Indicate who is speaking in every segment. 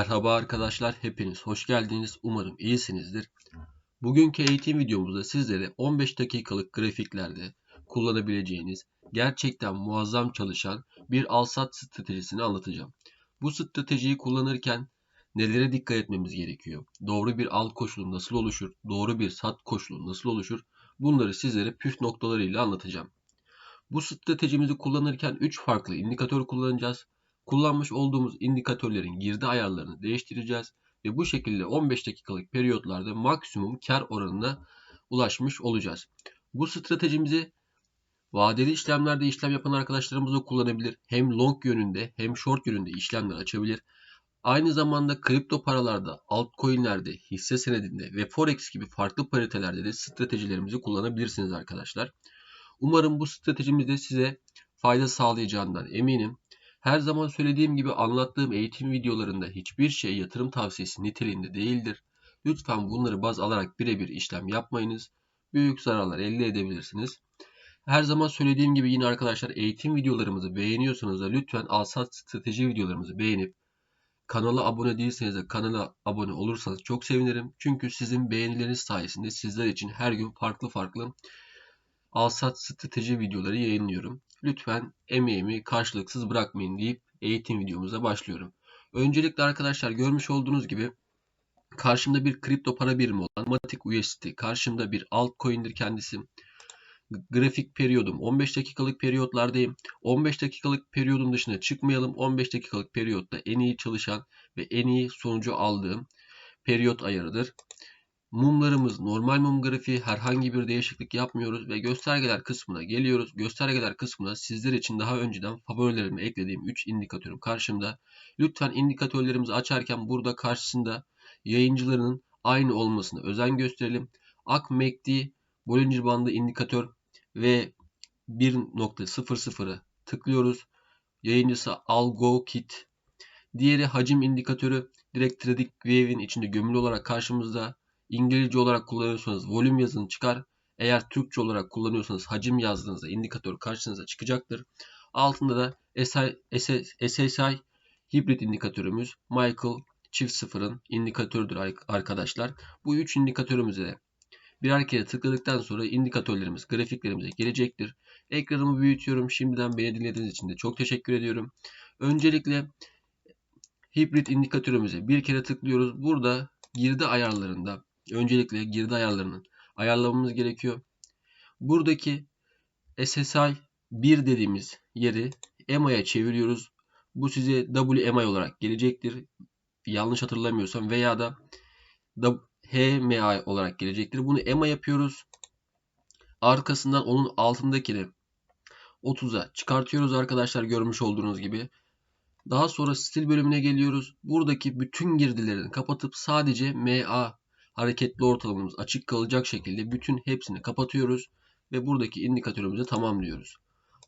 Speaker 1: Merhaba arkadaşlar, hepiniz hoş geldiniz. Umarım iyisinizdir. Bugünkü eğitim videomuzda sizlere 15 dakikalık grafiklerde kullanabileceğiniz gerçekten muazzam çalışan bir al-sat stratejisini anlatacağım. Bu stratejiyi kullanırken nelere dikkat etmemiz gerekiyor? Doğru bir al koşulu nasıl oluşur? Doğru bir sat koşulu nasıl oluşur? Bunları sizlere püf noktalarıyla anlatacağım. Bu stratejimizi kullanırken 3 farklı indikatör kullanacağız. Kullanmış olduğumuz indikatörlerin girdi ayarlarını değiştireceğiz ve bu şekilde 15 dakikalık periyotlarda maksimum kar oranına ulaşmış olacağız. Bu stratejimizi vadeli işlemlerde işlem yapan arkadaşlarımız da kullanabilir. Hem long yönünde hem short yönünde işlemler açabilir. Aynı zamanda kripto paralarda, altcoin'lerde, hisse senedinde ve forex gibi farklı paritelerde de stratejilerimizi kullanabilirsiniz arkadaşlar. Umarım bu stratejimiz de size fayda sağlayacağından eminim. Her zaman söylediğim gibi anlattığım eğitim videolarında hiçbir şey yatırım tavsiyesi niteliğinde değildir. Lütfen bunları baz alarak birebir işlem yapmayınız. Büyük zararlar elde edebilirsiniz. Her zaman söylediğim gibi yine arkadaşlar eğitim videolarımızı beğeniyorsanız da lütfen alsat strateji videolarımızı beğenip kanala abone değilseniz de kanala abone olursanız çok sevinirim. Çünkü sizin beğenileriniz sayesinde sizler için her gün farklı farklı alsat strateji videoları yayınlıyorum. Lütfen emeğimi karşılıksız bırakmayın deyip eğitim videomuza başlıyorum. Öncelikle arkadaşlar görmüş olduğunuz gibi karşımda bir kripto para birimi olan Matic USDT, karşımda bir altcoin'dir kendisi. Grafik periyodum 15 dakikalık periyotlardayım. 15 dakikalık periyodun dışına çıkmayalım. 15 dakikalık periyotta en iyi çalışan ve en iyi sonucu aldığım periyot ayarıdır. Mumlarımız normal mum grafiği herhangi bir değişiklik yapmıyoruz ve göstergeler kısmına geliyoruz. Göstergeler kısmına sizler için daha önceden favorilerime eklediğim 3 indikatörüm karşımda. Lütfen indikatörlerimizi açarken burada karşısında yayıncılarının aynı olmasına özen gösterelim. AK MACD Bollinger bandı indikatör ve 1.00'ı tıklıyoruz. Yayıncısı Algo Kit. Diğeri hacim indikatörü direkt Trading Wave'in içinde gömülü olarak karşımızda. İngilizce olarak kullanıyorsanız volüm yazın çıkar. Eğer Türkçe olarak kullanıyorsanız hacim yazdığınızda indikatör karşınıza çıkacaktır. Altında da SI, SSI hibrit indikatörümüz Michael çift sıfırın indikatörüdür arkadaşlar. Bu üç indikatörümüze birer kere tıkladıktan sonra indikatörlerimiz, grafiklerimize gelecektir. Ekranımı büyütüyorum. Şimdiden beni dinlediğiniz için de çok teşekkür ediyorum. Öncelikle hibrit indikatörümüze bir kere tıklıyoruz. Burada girdi ayarlarında öncelikle girdi ayarlarının ayarlamamız gerekiyor. Buradaki SSI 1 dediğimiz yeri EMA'ya çeviriyoruz. Bu size WMI olarak gelecektir. Yanlış hatırlamıyorsam veya da HMI olarak gelecektir. Bunu EMA yapıyoruz. Arkasından onun altındakini 30'a çıkartıyoruz arkadaşlar görmüş olduğunuz gibi. Daha sonra stil bölümüne geliyoruz. Buradaki bütün girdilerini kapatıp sadece MA hareketli ortalamamız açık kalacak şekilde bütün hepsini kapatıyoruz ve buradaki indikatörümüzü tamamlıyoruz.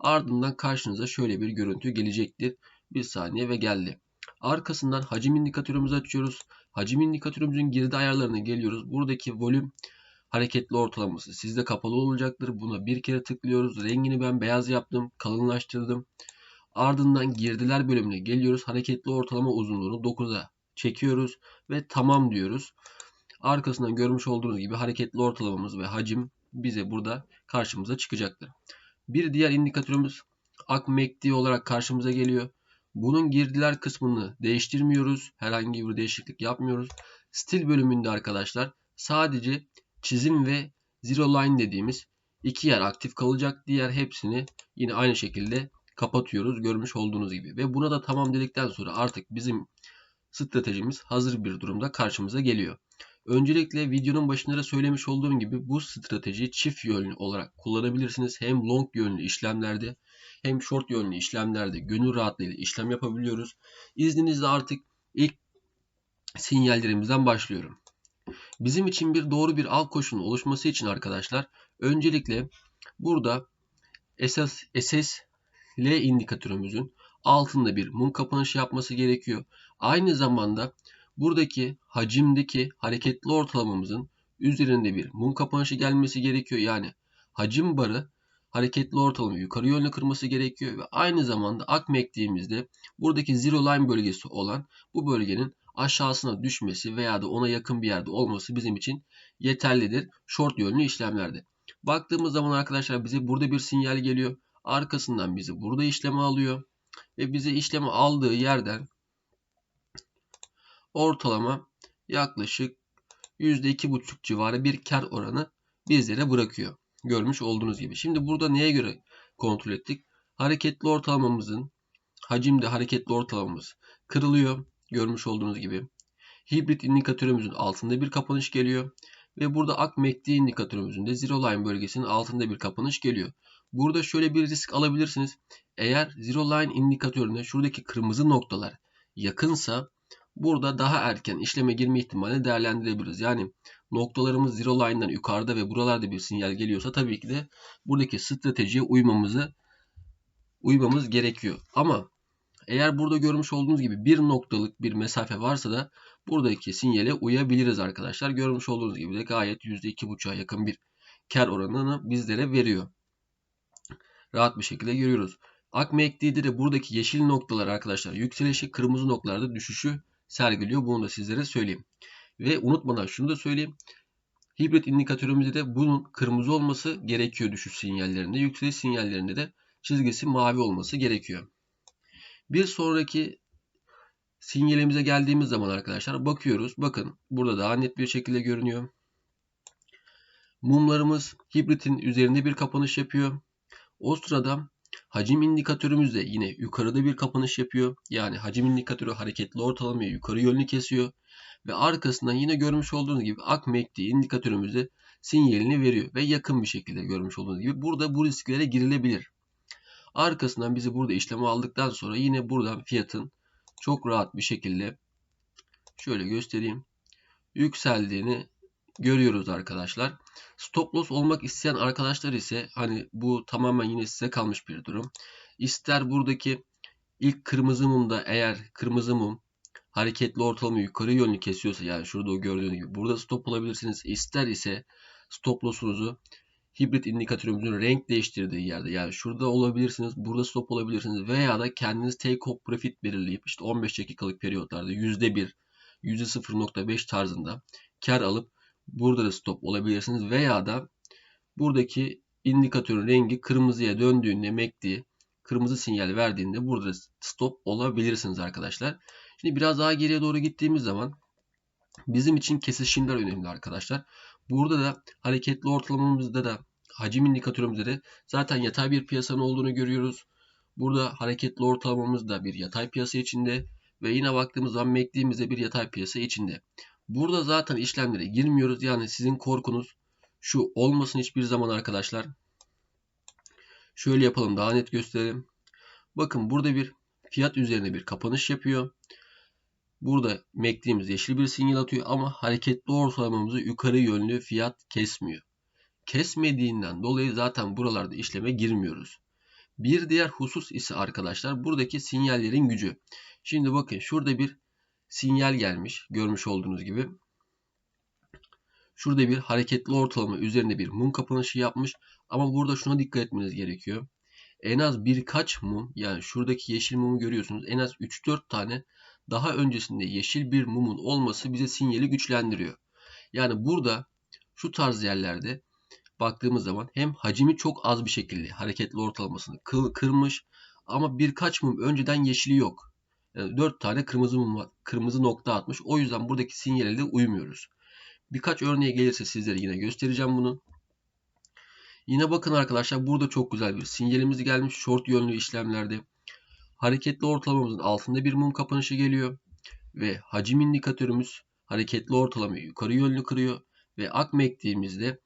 Speaker 1: Ardından karşınıza şöyle bir görüntü gelecektir. Bir saniye ve geldi. Arkasından hacim indikatörümüzü açıyoruz. Hacim indikatörümüzün girdi ayarlarına geliyoruz. Buradaki volüm hareketli ortalaması sizde kapalı olacaktır. Buna bir kere tıklıyoruz. Rengini ben beyaz yaptım. Kalınlaştırdım. Ardından girdiler bölümüne geliyoruz. Hareketli ortalama uzunluğunu 9'a çekiyoruz ve tamam diyoruz. Arkasından görmüş olduğunuz gibi hareketli ortalamamız ve hacim bize burada karşımıza çıkacaktır. Bir diğer indikatörümüz AKMACD olarak karşımıza geliyor. Bunun girdiler kısmını değiştirmiyoruz. Herhangi bir değişiklik yapmıyoruz. Stil bölümünde arkadaşlar sadece çizim ve zero line dediğimiz iki yer aktif kalacak. Diğer hepsini yine aynı şekilde kapatıyoruz görmüş olduğunuz gibi. Ve buna da tamam dedikten sonra artık bizim stratejimiz hazır bir durumda karşımıza geliyor. Öncelikle videonun başında da söylemiş olduğum gibi bu stratejiyi çift yönlü olarak kullanabilirsiniz. Hem long yönlü işlemlerde hem short yönlü işlemlerde gönül rahatlığıyla işlem yapabiliyoruz. İzninizle artık ilk sinyallerimizden başlıyorum. Bizim için bir doğru bir alt koşulun oluşması için arkadaşlar öncelikle burada esas SS L indikatörümüzün altında bir mum kapanışı yapması gerekiyor. Aynı zamanda buradaki hacimdeki hareketli ortalamamızın üzerinde bir mum kapanışı gelmesi gerekiyor. Yani hacim barı hareketli ortalama yukarı yönlü kırması gerekiyor ve aynı zamanda ak ektiğimizde buradaki zero line bölgesi olan bu bölgenin aşağısına düşmesi veya da ona yakın bir yerde olması bizim için yeterlidir short yönlü işlemlerde. Baktığımız zaman arkadaşlar bize burada bir sinyal geliyor. Arkasından bizi burada işleme alıyor. Ve bize işleme aldığı yerden ortalama yaklaşık %2,5 civarı bir kar oranı bizlere bırakıyor. Görmüş olduğunuz gibi. Şimdi burada neye göre kontrol ettik? Hareketli ortalamamızın hacimde hareketli ortalamamız kırılıyor. Görmüş olduğunuz gibi. Hibrit indikatörümüzün altında bir kapanış geliyor. Ve burada AKMACD indikatörümüzün de Zero Line bölgesinin altında bir kapanış geliyor. Burada şöyle bir risk alabilirsiniz. Eğer Zero Line indikatörüne şuradaki kırmızı noktalar yakınsa burada daha erken işleme girme ihtimalini değerlendirebiliriz. Yani noktalarımız Zero Line'dan yukarıda ve buralarda bir sinyal geliyorsa tabii ki de buradaki stratejiye uymamızı uymamız gerekiyor. Ama eğer burada görmüş olduğunuz gibi bir noktalık bir mesafe varsa da buradaki sinyale uyabiliriz arkadaşlar. Görmüş olduğunuz gibi de gayet %2.5'a yakın bir kar oranını bizlere veriyor. Rahat bir şekilde görüyoruz. AKMACD'de de buradaki yeşil noktalar arkadaşlar yükselişi, kırmızı noktalarda düşüşü sergiliyor. Bunu da sizlere söyleyeyim. Ve unutmadan şunu da söyleyeyim. Hibrit indikatörümüzde de bunun kırmızı olması gerekiyor düşüş sinyallerinde. Yükseliş sinyallerinde de çizgisi mavi olması gerekiyor. Bir sonraki sinyalimize geldiğimiz zaman arkadaşlar bakıyoruz. Bakın burada daha net bir şekilde görünüyor. Mumlarımız hibritin üzerinde bir kapanış yapıyor. O sırada hacim indikatörümüz de yine yukarıda bir kapanış yapıyor. Yani hacim indikatörü hareketli ortalamayı yukarı yönlü kesiyor. Ve arkasından yine görmüş olduğunuz gibi AKMACD indikatörümüz de sinyalini veriyor. Ve yakın bir şekilde görmüş olduğunuz gibi burada bu risklere girilebilir. Arkasından bizi burada işleme aldıktan sonra yine buradan fiyatın çok rahat bir şekilde şöyle göstereyim yükseldiğini görüyoruz arkadaşlar. Stop loss olmak isteyen arkadaşlar ise hani bu tamamen yine size kalmış bir durum. İster buradaki ilk kırmızı mumda eğer kırmızı mum hareketli ortalama yukarı yönlü kesiyorsa yani şurada o gördüğünüz gibi burada stop olabilirsiniz. İster ise stop loss'unuzu hibrit indikatörümüzün renk değiştirdiği yerde yani şurada olabilirsiniz, burada stop olabilirsiniz veya da kendiniz take off profit belirleyip işte 15 dakikalık periyotlarda %1, %0.5 tarzında kar alıp burada da stop olabilirsiniz veya da buradaki indikatörün rengi kırmızıya döndüğünde MACD kırmızı sinyal verdiğinde burada stop olabilirsiniz arkadaşlar. Şimdi biraz daha geriye doğru gittiğimiz zaman bizim için kesişimler önemli arkadaşlar. Burada da hareketli ortalamamızda da hacim indikatörümüzde de zaten yatay bir piyasanın olduğunu görüyoruz. Burada hareketli ortalamamız da bir yatay piyasa içinde ve yine baktığımız zaman MACD'mizde bir yatay piyasa içinde. Burada zaten işlemlere girmiyoruz. Yani sizin korkunuz şu olmasın hiçbir zaman arkadaşlar. Şöyle yapalım daha net gösterelim. Bakın burada bir fiyat üzerine bir kapanış yapıyor. Burada MACD'miz yeşil bir sinyal atıyor ama hareketli ortalamamızı yukarı yönlü fiyat kesmiyor. Kesmediğinden dolayı zaten buralarda işleme girmiyoruz. Bir diğer husus ise arkadaşlar buradaki sinyallerin gücü. Şimdi bakın şurada bir sinyal gelmiş görmüş olduğunuz gibi. Şurada bir hareketli ortalama üzerinde bir mum kapanışı yapmış. Ama burada şuna dikkat etmeniz gerekiyor. En az birkaç mum yani şuradaki yeşil mumu görüyorsunuz. En az 3-4 tane daha öncesinde yeşil bir mumun olması bize sinyali güçlendiriyor. Yani burada şu tarz yerlerde baktığımız zaman hem hacmi çok az bir şekilde hareketli ortalamasını kırmış ama birkaç mum önceden yeşili yok. Yani 4 tane kırmızı kırmızı nokta atmış. O yüzden buradaki sinyale de uymuyoruz. Birkaç örneğe gelirse sizlere yine göstereceğim bunu. Yine bakın arkadaşlar burada çok güzel bir sinyalimiz gelmiş short yönlü işlemlerde. Hareketli ortalamamızın altında bir mum kapanışı geliyor. Ve hacim indikatörümüz hareketli ortalamayı yukarı yönlü kırıyor. Ve ak mektiğimizde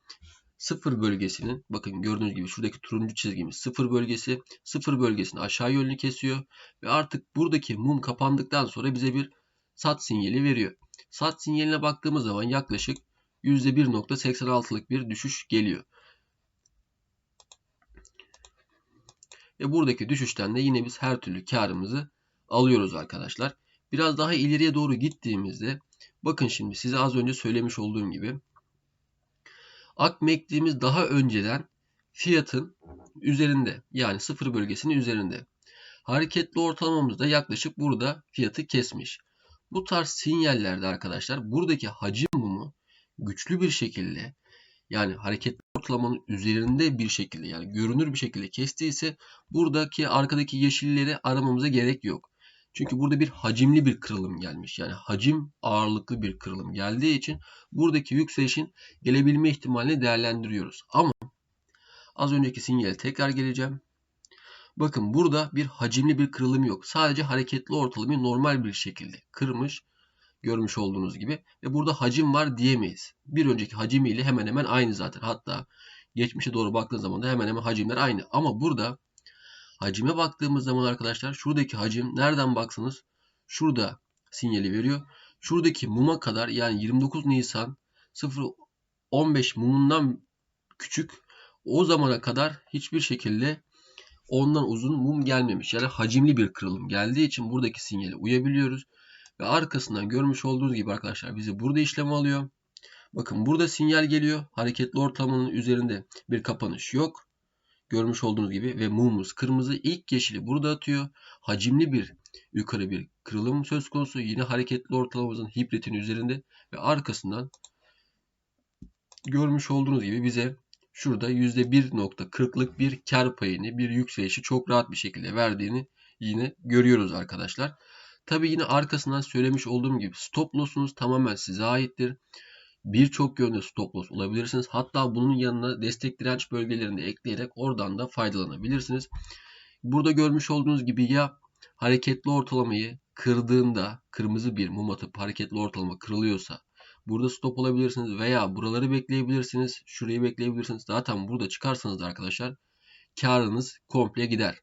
Speaker 1: sıfır bölgesinin bakın gördüğünüz gibi şuradaki turuncu çizgimiz sıfır bölgesi. Sıfır bölgesini aşağı yönlü kesiyor. Ve artık buradaki mum kapandıktan sonra bize bir sat sinyali veriyor. Sat sinyaline baktığımız zaman yaklaşık %1.86'lık bir düşüş geliyor. Ve buradaki düşüşten de yine biz her türlü karımızı alıyoruz arkadaşlar. Biraz daha ileriye doğru gittiğimizde bakın şimdi size az önce söylemiş olduğum gibi Akmektiğimiz daha önceden fiyatın üzerinde yani sıfır bölgesinin üzerinde. Hareketli ortalamamız da yaklaşık burada fiyatı kesmiş. Bu tarz sinyallerde arkadaşlar buradaki hacim mumu güçlü bir şekilde yani hareketli ortalamanın üzerinde bir şekilde yani görünür bir şekilde kestiyse buradaki arkadaki yeşilleri aramamıza gerek yok. Çünkü burada bir hacimli bir kırılım gelmiş. Yani hacim ağırlıklı bir kırılım geldiği için buradaki yükselişin gelebilme ihtimalini değerlendiriyoruz. Ama az önceki sinyale tekrar geleceğim. Bakın burada bir hacimli bir kırılım yok. Sadece hareketli ortalamayı normal bir şekilde kırmış. Görmüş olduğunuz gibi. Ve burada hacim var diyemeyiz. Bir önceki hacimiyle hemen hemen aynı zaten. Hatta geçmişe doğru baktığın zaman da hemen hemen hacimler aynı. Ama burada hacime baktığımız zaman arkadaşlar şuradaki hacim nereden baksanız şurada sinyali veriyor. Şuradaki muma kadar yani 29 Nisan 015 mumundan küçük o zamana kadar hiçbir şekilde ondan uzun mum gelmemiş. Yani hacimli bir kırılım geldiği için buradaki sinyale uyabiliyoruz. Ve arkasından görmüş olduğunuz gibi arkadaşlar bizi burada işlem alıyor. Bakın burada sinyal geliyor. Hareketli ortalamanın üzerinde bir kapanış yok. Görmüş olduğunuz gibi ve mumumuz kırmızı. ilk yeşili burada atıyor. Hacimli bir yukarı bir kırılım söz konusu. Yine hareketli ortalamamızın hibritin üzerinde ve arkasından görmüş olduğunuz gibi bize şurada %1.40'lık bir kar payını, bir yükselişi çok rahat bir şekilde verdiğini yine görüyoruz arkadaşlar. Tabi yine arkasından söylemiş olduğum gibi stop loss'unuz tamamen size aittir. Birçok yönde stop olabilirsiniz. Hatta bunun yanına destek direnç bölgelerini ekleyerek oradan da faydalanabilirsiniz. Burada görmüş olduğunuz gibi ya hareketli ortalamayı kırdığında kırmızı bir mum atıp hareketli ortalama kırılıyorsa burada stop olabilirsiniz veya buraları bekleyebilirsiniz. Şurayı bekleyebilirsiniz. Zaten burada çıkarsanız da arkadaşlar karınız komple gider.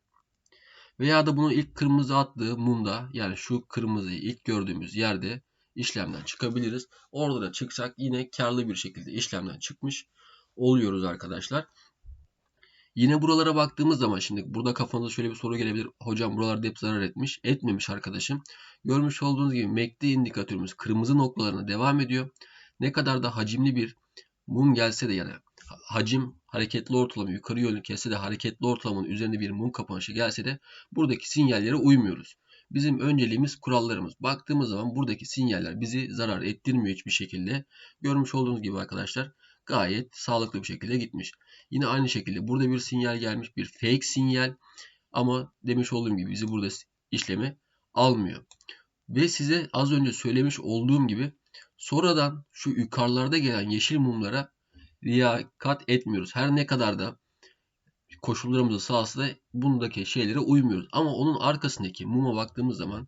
Speaker 1: Veya da bunu ilk kırmızı attığı mumda yani şu kırmızıyı ilk gördüğümüz yerde işlemden çıkabiliriz. Orada da çıksak yine karlı bir şekilde işlemden çıkmış oluyoruz arkadaşlar. Yine buralara baktığımız zaman şimdi burada kafanıza şöyle bir soru gelebilir. Hocam buralarda hep zarar etmiş. Etmemiş arkadaşım. Görmüş olduğunuz gibi MACD indikatörümüz kırmızı noktalarına devam ediyor. Ne kadar da hacimli bir mum gelse de yani hacim hareketli ortalama yukarı yönlü kesse de hareketli ortalamanın üzerinde bir mum kapanışı gelse de buradaki sinyallere uymuyoruz. Bizim önceliğimiz kurallarımız. Baktığımız zaman buradaki sinyaller bizi zarar ettirmiyor hiçbir şekilde. Görmüş olduğunuz gibi arkadaşlar gayet sağlıklı bir şekilde gitmiş. Yine aynı şekilde burada bir sinyal gelmiş. Bir fake sinyal. Ama demiş olduğum gibi bizi burada işlemi almıyor. Ve size az önce söylemiş olduğum gibi sonradan şu yukarılarda gelen yeşil mumlara riyakat etmiyoruz. Her ne kadar da koşullarımızı sağlasa da bundaki şeylere uymuyoruz. Ama onun arkasındaki muma baktığımız zaman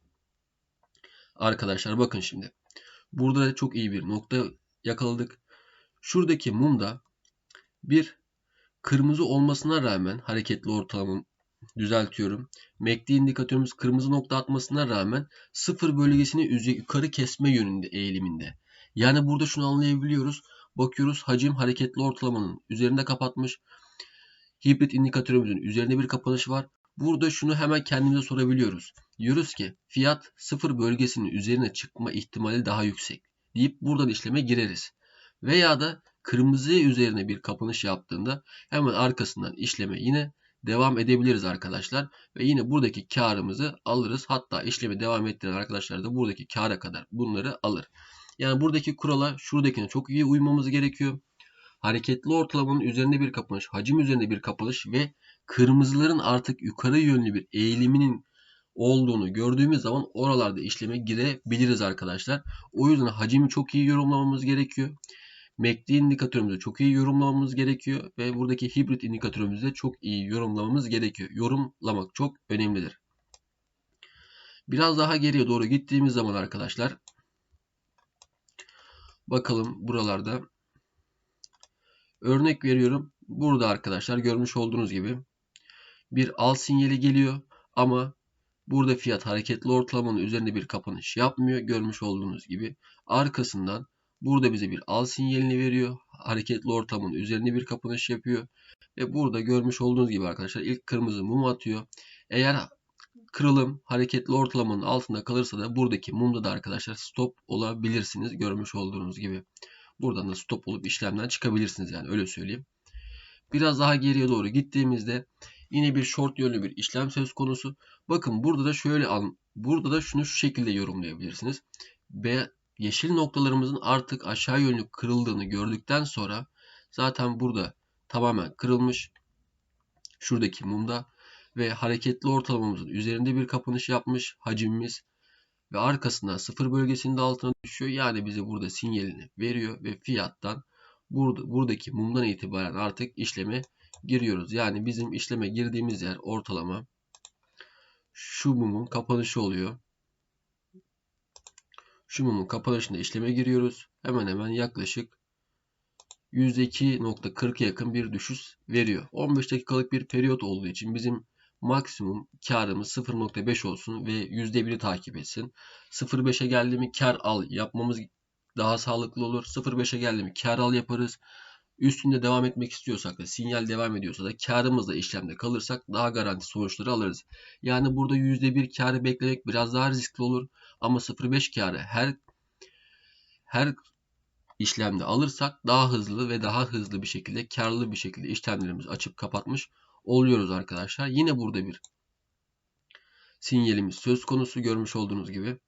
Speaker 1: arkadaşlar bakın şimdi. Burada da çok iyi bir nokta yakaladık. Şuradaki mumda bir kırmızı olmasına rağmen hareketli ortalamam düzeltiyorum. MACD indikatörümüz kırmızı nokta atmasına rağmen sıfır bölgesini yukarı kesme yönünde eğiliminde. Yani burada şunu anlayabiliyoruz. Bakıyoruz hacim hareketli ortalamanın üzerinde kapatmış. Hibrit indikatörümüzün üzerinde bir kapanış var. Burada şunu hemen kendimize sorabiliyoruz. Diyoruz ki fiyat sıfır bölgesinin üzerine çıkma ihtimali daha yüksek deyip buradan işleme gireriz. Veya da kırmızı üzerine bir kapanış yaptığında hemen arkasından işleme yine devam edebiliriz arkadaşlar. Ve yine buradaki karımızı alırız. Hatta işlemi devam ettiren arkadaşlar da buradaki kara kadar bunları alır. Yani buradaki kurala şuradakine çok iyi uymamız gerekiyor. Hareketli ortalamanın üzerinde bir kapanış, hacim üzerinde bir kapanış ve kırmızıların artık yukarı yönlü bir eğiliminin olduğunu gördüğümüz zaman oralarda işleme girebiliriz arkadaşlar. O yüzden hacimi çok iyi yorumlamamız gerekiyor. MACD indikatörümüzü çok iyi yorumlamamız gerekiyor ve buradaki hibrit indikatörümüzü de çok iyi yorumlamamız gerekiyor. Yorumlamak çok önemlidir. Biraz daha geriye doğru gittiğimiz zaman arkadaşlar bakalım buralarda örnek veriyorum. Burada arkadaşlar görmüş olduğunuz gibi bir al sinyali geliyor ama burada fiyat hareketli ortalamanın üzerinde bir kapanış yapmıyor. Görmüş olduğunuz gibi arkasından Burada bize bir al sinyalini veriyor. Hareketli ortamın üzerine bir kapanış yapıyor. Ve burada görmüş olduğunuz gibi arkadaşlar ilk kırmızı mum atıyor. Eğer kırılım hareketli ortalamanın altında kalırsa da buradaki mumda da arkadaşlar stop olabilirsiniz. Görmüş olduğunuz gibi. Buradan da stop olup işlemden çıkabilirsiniz yani öyle söyleyeyim. Biraz daha geriye doğru gittiğimizde yine bir short yönlü bir işlem söz konusu. Bakın burada da şöyle burada da şunu şu şekilde yorumlayabilirsiniz. be yeşil noktalarımızın artık aşağı yönlü kırıldığını gördükten sonra zaten burada tamamen kırılmış şuradaki mumda ve hareketli ortalamamızın üzerinde bir kapanış yapmış hacimimiz ve arkasından sıfır bölgesinin altına düşüyor. Yani bize burada sinyalini veriyor ve fiyattan burada, buradaki mumdan itibaren artık işleme giriyoruz. Yani bizim işleme girdiğimiz yer ortalama şu mumun kapanışı oluyor. Şu mumun kapanışında işleme giriyoruz. Hemen hemen yaklaşık %2.40'a yakın bir düşüş veriyor. 15 dakikalık bir periyot olduğu için bizim maksimum karımız 0.5 olsun ve %1'i takip etsin. 0.5'e geldi mi kar al yapmamız daha sağlıklı olur. 0.5'e geldi mi kar al yaparız. Üstünde devam etmek istiyorsak da sinyal devam ediyorsa da karımızla işlemde kalırsak daha garanti sonuçları alırız. Yani burada %1 karı beklemek biraz daha riskli olur. Ama 0.5 karı her her işlemde alırsak daha hızlı ve daha hızlı bir şekilde karlı bir şekilde işlemlerimizi açıp kapatmış oluyoruz arkadaşlar. Yine burada bir sinyalimiz söz konusu görmüş olduğunuz gibi.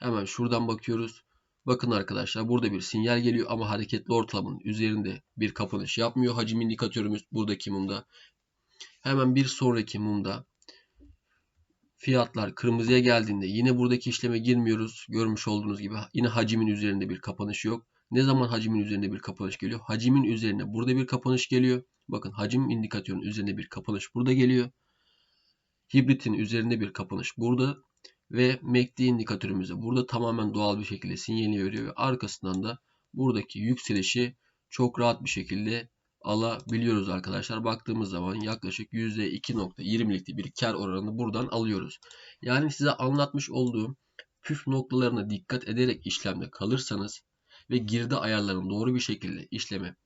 Speaker 1: Hemen şuradan bakıyoruz. Bakın arkadaşlar burada bir sinyal geliyor ama hareketli ortalamanın üzerinde bir kapanış yapmıyor. Hacim indikatörümüz buradaki mumda. Hemen bir sonraki mumda fiyatlar kırmızıya geldiğinde yine buradaki işleme girmiyoruz. Görmüş olduğunuz gibi yine hacimin üzerinde bir kapanış yok. Ne zaman hacimin üzerinde bir kapanış geliyor? Hacimin üzerine burada bir kapanış geliyor. Bakın hacim indikatörünün üzerinde bir kapanış burada geliyor. Hibritin üzerinde bir kapanış burada ve MACD indikatörümüzde burada tamamen doğal bir şekilde sinyalini veriyor ve arkasından da buradaki yükselişi çok rahat bir şekilde alabiliyoruz arkadaşlar. Baktığımız zaman yaklaşık %2.20'lik bir kar oranını buradan alıyoruz. Yani size anlatmış olduğum püf noktalarına dikkat ederek işlemde kalırsanız ve girdi ayarlarını doğru bir şekilde işleme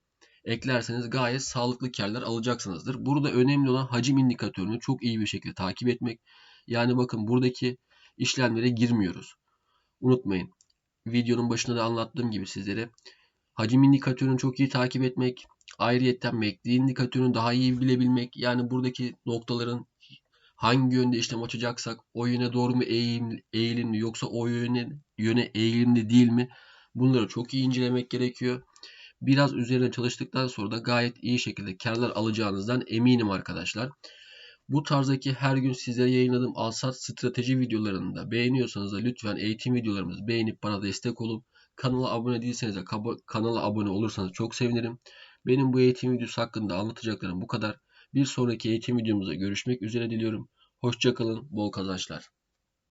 Speaker 1: eklerseniz gayet sağlıklı karlar alacaksınızdır. Burada önemli olan hacim indikatörünü çok iyi bir şekilde takip etmek. Yani bakın buradaki işlemlere girmiyoruz. Unutmayın. Videonun başında da anlattığım gibi sizlere hacim indikatörünü çok iyi takip etmek, ayrıyetten MACD indikatörünü daha iyi bilebilmek, yani buradaki noktaların hangi yönde işlem açacaksak o yöne doğru mu eğilim, eğilimli yoksa o yöne, yöne eğilimli değil mi? Bunları çok iyi incelemek gerekiyor. Biraz üzerine çalıştıktan sonra da gayet iyi şekilde karlar alacağınızdan eminim arkadaşlar. Bu tarzdaki her gün sizlere yayınladığım alsat strateji videolarını da beğeniyorsanız da lütfen eğitim videolarımızı beğenip bana destek olup kanala abone değilseniz de kanala abone olursanız çok sevinirim. Benim bu eğitim videosu hakkında anlatacaklarım bu kadar. Bir sonraki eğitim videomuzda görüşmek üzere diliyorum. Hoşçakalın, bol kazançlar.